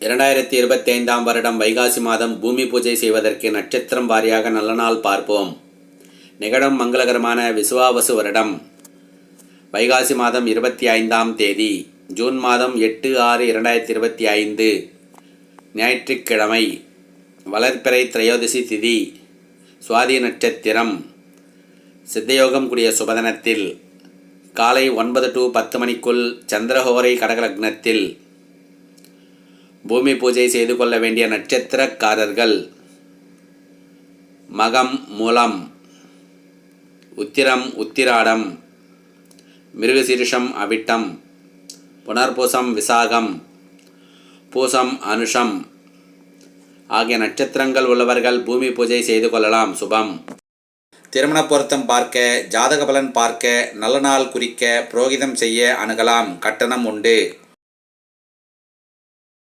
இரண்டாயிரத்தி இருபத்தி ஐந்தாம் வருடம் வைகாசி மாதம் பூமி பூஜை செய்வதற்கு நட்சத்திரம் வாரியாக நல்ல நாள் பார்ப்போம். நிகழும் மங்களகரமான விசுவாவசு வருடம். வைகாசி மாதம் இருபத்தி ஐந்தாம் தேதி ஜூன் மாதம் எட்டு ஆறு இரண்டாயிரத்தி இருபத்தி ஐந்து ஞாயிற்றுக்கிழமை வளர்ப்பிறை திரையோதசி திதி சுவாதி நட்சத்திரம். சித்தயோகம் கூடிய சுபதனத்தில் காலை ஒன்பது டு பத்து மணிக்குள் சந்திரஹோரை கடகலக்னத்தில் பூமி பூஜை செய்து கொள்ள வேண்டிய நட்சத்திரக்காரர்கள். மகம் மூலம் உத்திரம் உத்திராடம் மிருகசீருஷம் அவிட்டம் புனர்பூசம் விசாகம் பூசம் அனுஷம் ஆகிய நட்சத்திரங்கள் உள்ளவர்கள் பூமி பூஜை செய்து கொள்ளலாம். சுபம். திருமண பொருத்தம் பார்க்க ஜாதக பலன் பார்க்க நல்ல நாள் குறிக்க புரோகிதம் செய்ய அணுகலாம். கட்டணம் உண்டு.